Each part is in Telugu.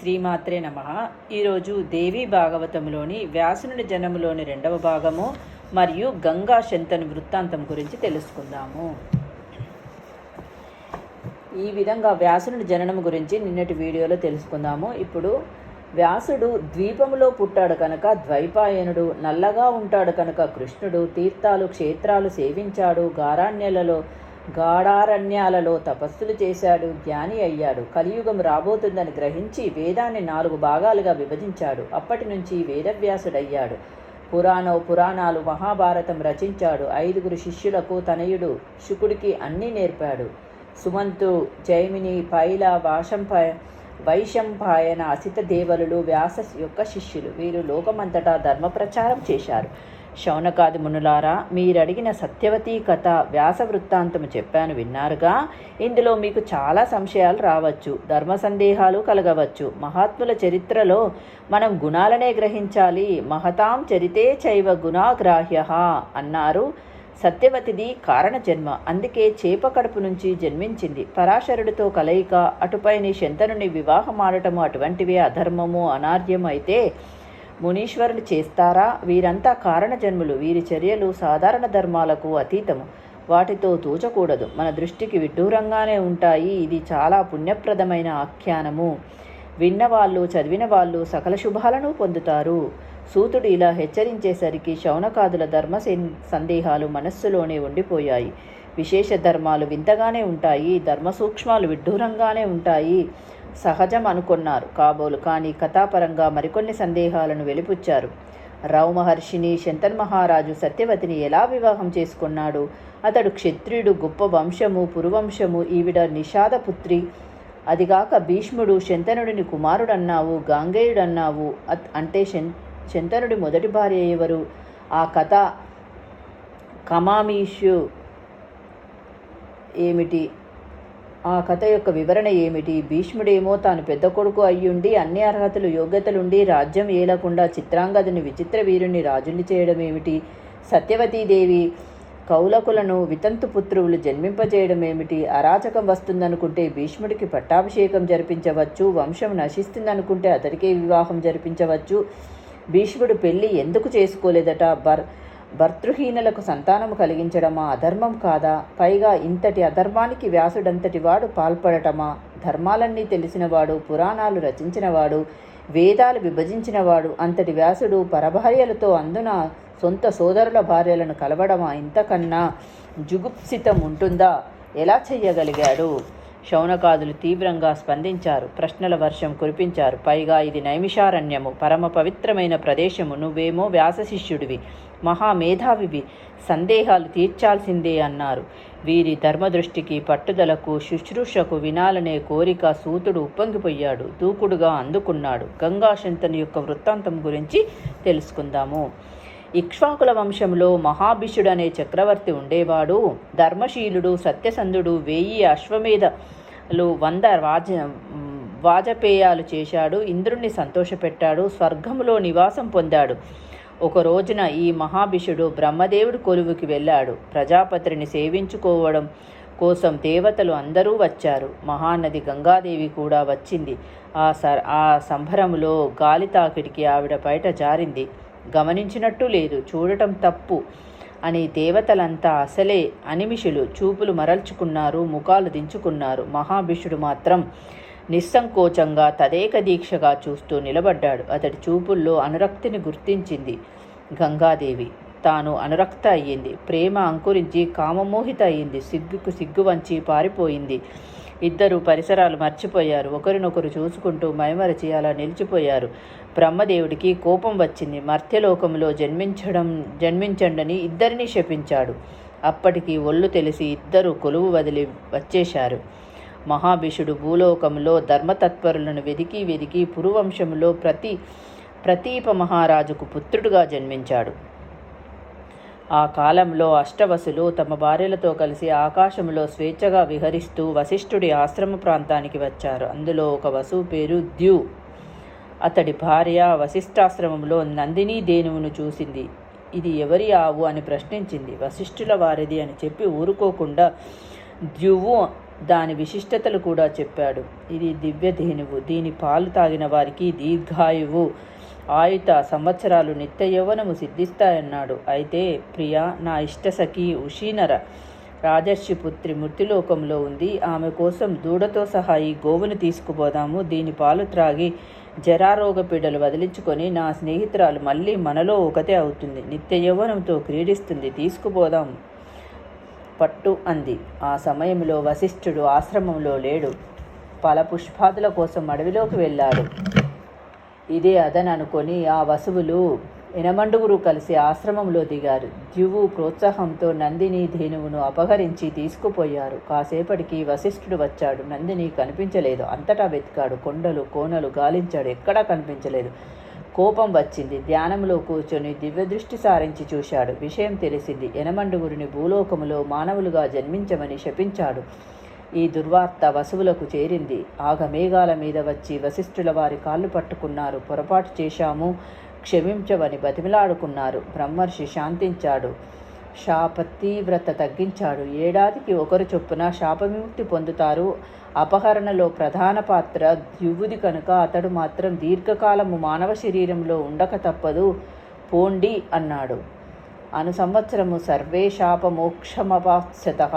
శ్రీమాత్రే నమ. ఈరోజు దేవీ భాగవతంలోని వ్యాసునుడి జనములోని రెండవ భాగము మరియు గంగా శంతను వృత్తాంతం గురించి తెలుసుకుందాము. ఈ విధంగా వ్యాసునుడి జననం గురించి నిన్నటి వీడియోలో తెలుసుకుందాము. ఇప్పుడు వ్యాసుడు ద్వీపములో పుట్టాడు కనుక ద్వైపాయనుడు నల్లగా ఉంటాడు కనుక కృష్ణుడు తీర్థాలు క్షేత్రాలు సేవించాడు గారాణ్యలలో గాఢారణ్యాలలో తపస్సులు చేశాడు జ్ఞాని అయ్యాడు. కలియుగం రాబోతుందని గ్రహించి వేదాన్ని నాలుగు భాగాలుగా విభజించాడు. అప్పటి నుంచి వేదవ్యాసుడయ్యాడు. పురాణం పురాణాలు మహాభారతం రచించాడు. ఐదుగురు శిష్యులకు తనయుడు శుకుడికి అన్నీ నేర్పాడు. సుమంతు జైమిని పైల వాషంప వైశంపాయన అసిత దేవలులు వ్యాస యొక్క శిష్యులు. వీరు లోకమంతటా ధర్మ ప్రచారం చేశారు. శౌనకాది మునులారా మీరడిగిన సత్యవతీ కథ వ్యాస వృత్తాంతము చెప్పాను విన్నారుగా. ఇందులో మీకు చాలా సంశయాలు రావచ్చు ధర్మ సందేహాలు కలగవచ్చు. మహాత్ముల చరిత్రలో మనం గుణాలనే గ్రహించాలి. మహతాం చరితే చైవ గుణాగ్రాహ్య అన్నారు. సత్యవతిది కారణ జన్మ. అందుకే చేప కడుపు నుంచి జన్మించింది. పరాశరుడితో కలయిక అటుపైని శంతనుని వివాహం ఆడటము అటువంటివే అధర్మము అనార్యం అయితే మునీశ్వరులు చేస్తారా? వీరంతా కారణ జన్ములు వీరి చర్యలు సాధారణ ధర్మాలకు అతీతము. వాటితో తూచకూడదు. మన దృష్టికి విడ్డూరంగానే ఉంటాయి. ఇది చాలా పుణ్యప్రదమైన ఆఖ్యానము. విన్నవాళ్ళు చదివిన వాళ్ళు సకల శుభాలను పొందుతారు. సూతుడు ఇలా హెచ్చరించేసరికి శౌనకాదుల ధర్మ సందేహాలు మనస్సులోనే ఉండిపోయాయి. విశేష ధర్మాలు వింతగానే ఉంటాయి. ధర్మ సూక్ష్మాలు విడ్డూరంగానే ఉంటాయి. సహజం అనుకున్నారు. కాబోలు కానీ కథాపరంగా మరికొన్ని సందేహాలను వెలిపుచ్చారు. రావు మహర్షిని శంతన్ మహారాజు సత్యవతిని ఎలా వివాహం చేసుకున్నాడు? అతడు క్షత్రియుడు గొప్ప వంశము పురువంశము ఈవిడ నిషాదపుత్రి అదిగాక భీష్ముడు శంతనుడిని కుమారుడన్నావు గాంగేయుడన్నావు అంటే శంతనుడి మొదటి భార్య ఎవరు? ఆ కథ కమామీషు ఏమిటి? ఆ కథ యొక్క వివరణ ఏమిటి? భీష్ముడేమో తాను పెద్ద కొడుకు అయ్యుండి అన్ని అర్హతలు యోగ్యతలుండి రాజ్యం ఏలకుండా చిత్రాంగదుని విచిత్ర వీరుణ్ణి రాజుని చేయడం ఏమిటి సత్యవతీదేవి కౌలకులను వితంతు పుత్రువులు జన్మింపజేయడం ఏమిటి అరాచకం వస్తుందనుకుంటే భీష్ముడికి పట్టాభిషేకం జరిపించవచ్చు వంశం నశిస్తుందనుకుంటే అతడికే వివాహం జరిపించవచ్చు. భీష్ముడు పెళ్ళి ఎందుకు చేసుకోలేదట? బర్ భర్తృహీనులకు సంతానము కలిగించడమా? అధర్మం కాదా? పైగా ఇంతటి అధర్మానికి వ్యాసుడంతటి వాడు పాల్పడటమా? ధర్మాలన్నీ తెలిసినవాడు పురాణాలు రచించినవాడు వేదాలు విభజించినవాడు అంతటి వ్యాసుడు పరభార్యలతో అందున సొంత సోదరుల భార్యలను కలవడమా? ఇంతకన్నా జుగుప్సితం ఉంటుందా? ఎలా చెయ్యగలిగాడు? శౌనకాదులు తీవ్రంగా స్పందించారు. ప్రశ్నల వర్షం కురిపించారు. పైగా ఇది నైమిషారణ్యము. పరమ పవిత్రమైన ప్రదేశము. నువ్వేమో వ్యాసశిష్యుడివి. మహామేధావివి. సందేహాలు తీర్చాల్సిందే అన్నారు. వీరి ధర్మదృష్టికి పట్టుదలకు శుశ్రూషకు వినాలనే కోరిక సూతుడు ఉప్పొంగిపోయాడు. దూకుడుగా అందుకున్నాడు. గంగాశంతని యొక్క వృత్తాంతం గురించి తెలుసుకుందాము. ఇక్ష్వాకుల వంశంలో మహాభిషుడు అనే చక్రవర్తి ఉండేవాడు. ధర్మశీలుడు సత్యసంధుడు వెయ్యి అశ్వమేధలు వంద వాజ వాజపేయాలు చేశాడు. ఇంద్రుణ్ణి సంతోషపెట్టాడు. స్వర్గంలో నివాసం పొందాడు. ఒక రోజున ఈ మహాభిషుడు బ్రహ్మదేవుడి కొలువుకి వెళ్ళాడు. ప్రజాపతిని సేవించుకోవడం కోసం దేవతలు అందరూ వచ్చారు. మహానది గంగాదేవి కూడా వచ్చింది. ఆ స ఆ సంభరములో గాలి తాకిడికి ఆవిడ బయట జారింది. గమనించినట్టు లేదు. చూడటం తప్పు అని దేవతలంతా అసలే అనిమిషులు చూపులు మరల్చుకున్నారు ముఖాలు దించుకున్నారు. మహాభిషుడు మాత్రం నిస్సంకోచంగా తదేక దీక్షగా చూస్తూ నిలబడ్డాడు. అతడి చూపుల్లో అనురక్తిని గుర్తించింది గంగాదేవి. తాను అనురక్త అయ్యింది. ప్రేమ అంకురించి కామమోహిత అయ్యింది. సిగ్గుకు సిగ్గు వంచి పారిపోయింది. ఇద్దరు పరిసరాలు మర్చిపోయారు. ఒకరినొకరు చూసుకుంటూ మైమరచి అలా నిలిచిపోయారు. బ్రహ్మదేవుడికి కోపం వచ్చింది. మర్త్యలోకంలో జన్మించడం జన్మించండని ఇద్దరిని శపించాడు. అప్పటికి ఒళ్ళు తెలిసి ఇద్దరు కొలువు వదిలి వచ్చేశారు. మహాభిషుడు భూలోకంలో ధర్మతత్పరులను వెదికి వెదికి పురువంశంలో ప్రతి ప్రతీప మహారాజుకు పుత్రుడుగా జన్మించాడు. ఆ కాలంలో అష్టవసులు తమ భార్యలతో కలిసి ఆకాశంలో స్వేచ్ఛగా విహరిస్తూ వశిష్ఠుడి ఆశ్రమ ప్రాంతానికి వచ్చారు. అందులో ఒక వసువు పేరు ద్యు. అతడి భార్య వశిష్ఠాశ్రమంలో నందినీ దేనువును చూసింది. ఇది ఎవరి ఆవు అని ప్రశ్నించింది. వశిష్ఠుల వారిది అని చెప్పి ఊరుకోకుండా ద్యువు దాని విశిష్టతలు కూడా చెప్పాడు. ఇది దివ్య ధేనువు. దీని పాలు తాగిన వారికి దీర్ఘాయువు. ఆయుత సంవత్సరాలు నిత్య యౌవనము సిద్ధిస్తాయన్నాడు. అయితే ప్రియా నా ఇష్టసఖి ఉషీనర. రాజర్షి పుత్రి మృత్యులోకంలో ఉంది. ఆమె కోసం దూడతో సహా ఈ గోవును తీసుకుపోదాము. దీని పాలు త్రాగి జరారోగ పీడలు వదిలించుకొని నా స్నేహితురాలు మళ్ళీ మనలో ఒకతే అవుతుంది. నిత్య యౌవనంతో క్రీడిస్తుంది. తీసుకుపోదాం. పట్టు అంది. ఆ సమయంలో వశిష్ఠుడు ఆశ్రమంలో లేడు. పల పుష్పాదుల కోసం అడవిలోకి వెళ్ళాడు. ఇదే అదననుకొని ఆ వసువులు ఎనమండుగురు కలిసి ఆశ్రమంలో దిగారు. ద్యువు ప్రోత్సాహంతో నందిని ధేనువును అపహరించి తీసుకుపోయారు. కాసేపటికి వశిష్ఠుడు వచ్చాడు. నందిని కనిపించలేదు. అంతటా వెతికాడు. కొండలు కోనలు గాలించాడు. ఎక్కడా కనిపించలేదు. కోపం వచ్చింది. ధ్యానంలో కూర్చొని దివ్యదృష్టి సారించి చూశాడు. విషయం తెలిసింది. ఎనమండుగురిని భూలోకములో మానవులుగా జన్మించమని శపించాడు. ఈ దుర్వార్త వసువులకు చేరింది. ఆగమేఘాల మీద వచ్చి వశిష్ఠుల వారి కాళ్ళు పట్టుకున్నారు. పొరపాటు చేశాము క్షమించవని బతిమిలాడుకున్నారు. బ్రహ్మర్షి శాంతించాడు. శాప తీవ్రత తగ్గించాడు. ఏడాదికి ఒకరు చొప్పున శాపవిముక్తి పొందుతారు. అపహరణలో ప్రధాన పాత్ర ద్యువుది కనుక అతడు మాత్రం దీర్ఘకాలము మానవ శరీరంలో ఉండక తప్పదు. పోండి అన్నాడు. అను సంవత్సరము సర్వే శాపమోక్షమవాత్సత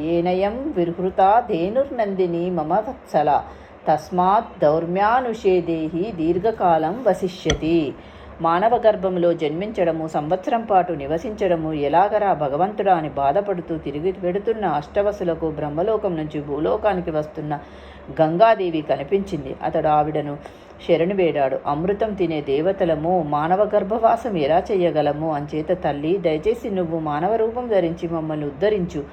ఏనయం విహృత ధేనుర్నందిని మమ వత్సల. తస్మాత్ దౌర్మ్యానుషేదేహి దీర్ఘకాలం వసిష్యతి. మానవ గర్భంలో జన్మించడము సంవత్సరం పాటు నివసించడము ఎలాగరా భగవంతుడా అని బాధపడుతూ తిరిగి పెడుతున్న అష్టవసులకు బ్రహ్మలోకం నుంచి భూలోకానికి వస్తున్న గంగాదేవి కనిపించింది. అతడు ఆవిడను శరణు వేడాడు. అమృతం తినే దేవతలము మానవ గర్భవాసం ఎలా చేయగలము అంచేత తల్లి దయచేసి నువ్వు మానవ రూపం ధరించి మమ్మల్ని ఉద్ధరించు.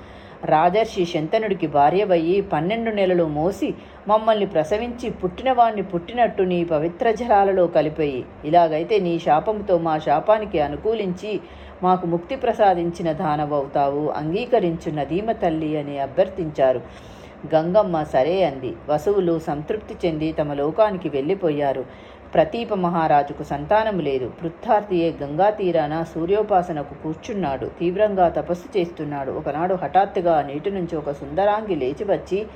రాజర్షి శంతనుడికి భార్యవయ్యి పన్నెండు నెలలు మోసి మమ్మల్ని ప్రసవించి పుట్టినవాణ్ణి పుట్టినట్టు నీ పవిత్ర జలాలలో కలిపాయి ఇలాగైతే నీ శాపంతో మా శాపానికి అనుకూలించి మాకు ముక్తి ప్రసాదించిన దానవవుతావు. అంగీకరించు నదీమ తల్లి అని అభ్యర్థించారు. గంగమ్మ సరే అంది. వసువులు సంతృప్తి చెంది తమ లోకానికి వెళ్ళిపోయారు. ప్రతీప మహారాజుకు సంతానము లేదు. వృద్ధార్థియే గంగా తీరాన సూర్యోపాసనకు కూర్చున్నాడు. తీవ్రంగా తపస్సు చేస్తున్నాడు. ఒకనాడు హఠాత్తుగా నీటి నుంచి ఒక సుందరాంగి లేచి వచ్చి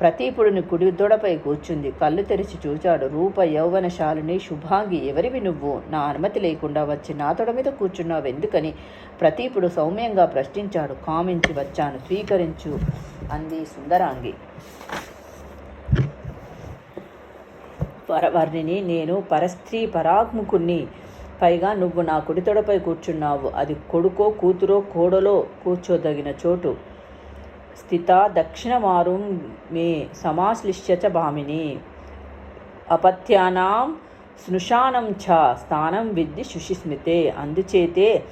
ప్రతీపుడిని కుడి దొడపై కూర్చుంది. కళ్ళు తెరిచి చూచాడు. రూప యౌవనశాలిని శుభాంగి ఎవరివి నువ్వు? నా అనుమతి లేకుండా వచ్చి నా తొడ మీద కూర్చున్నావు ఎందుకని? ప్రతీపుడు సౌమ్యంగా ప్రశ్నించాడు. కామించి వచ్చాను. స్వీకరించు అంది సుందరాంగి. పరవర్ణిని నేను పరస్త్రీ పరాగ్ముకుణ్ణి పైగా నువ్వు నా కుడితొడపై కూర్చున్నావు. అది కొడుకో కూతురో కోడలో కూర్చోదగిన చోటు. స్థిత దక్షిణమారుం మే సమాశ్లిష్యచ భామిని. అపత్యానాం స్నుషానం ఛ స్థానం విద్ది శుషిస్మితే అందుచేతే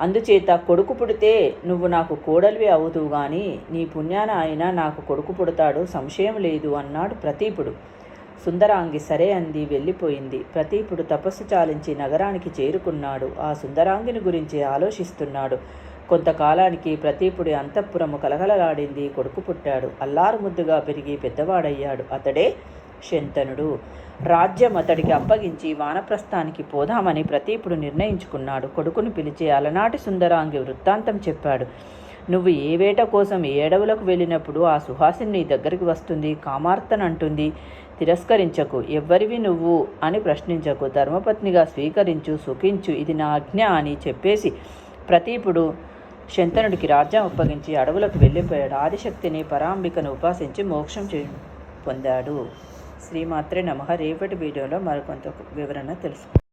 అందుచేత కొడుకు పుడితే నువ్వు నాకు కోడలివి అవుతూ గాని నీ పుణ్యాన ఆయన నాకు కొడుకు పుడతాడు సంశయం లేదు అన్నాడు ప్రతీపుడు. సుందరాంగి సరే అంది వెళ్ళిపోయింది. ప్రతీపుడు తపస్సు చాలించి నగరానికి చేరుకున్నాడు. ఆ సుందరాంగిని గురించి ఆలోచిస్తున్నాడు. కొంతకాలానికి ప్రతీపుడి అంతఃపురము కలగలలాడింది కొడుకు పుట్టాడు. అల్లారు ముద్దుగా పెరిగి పెద్దవాడయ్యాడు. అతడే శంతనుడు. రాజ్యం అతడికి అప్పగించి వానప్రస్థానికి పోదామని ప్రతీపుడు నిర్ణయించుకున్నాడు. కొడుకును పిలిచి అలనాటి సుందరాంగి వృత్తాంతం చెప్పాడు. నువ్వు ఏ వేట కోసం ఏ అడవులకు వెళ్ళినప్పుడు ఆ సుహాసిని నీ దగ్గరికి వస్తుంది కామార్తనంటుంది. తిరస్కరించకు. ఎవ్వరివి నువ్వు? అని ప్రశ్నించకు. ధర్మపత్నిగా స్వీకరించు సుఖించు ఇది నా ఆజ్ఞ అని చెప్పేసి ప్రతీపుడు శంతనుడికి రాజ్యం అప్పగించి అడవులకు వెళ్ళిపోయాడు. ఆదిశక్తిని పరాంబికను ఉపాసించి మోక్షం చే పొందాడు. శ్రీమాత్రే నమః. రేపటి వీడియోలో మరికొంత వివరణ తెలుసు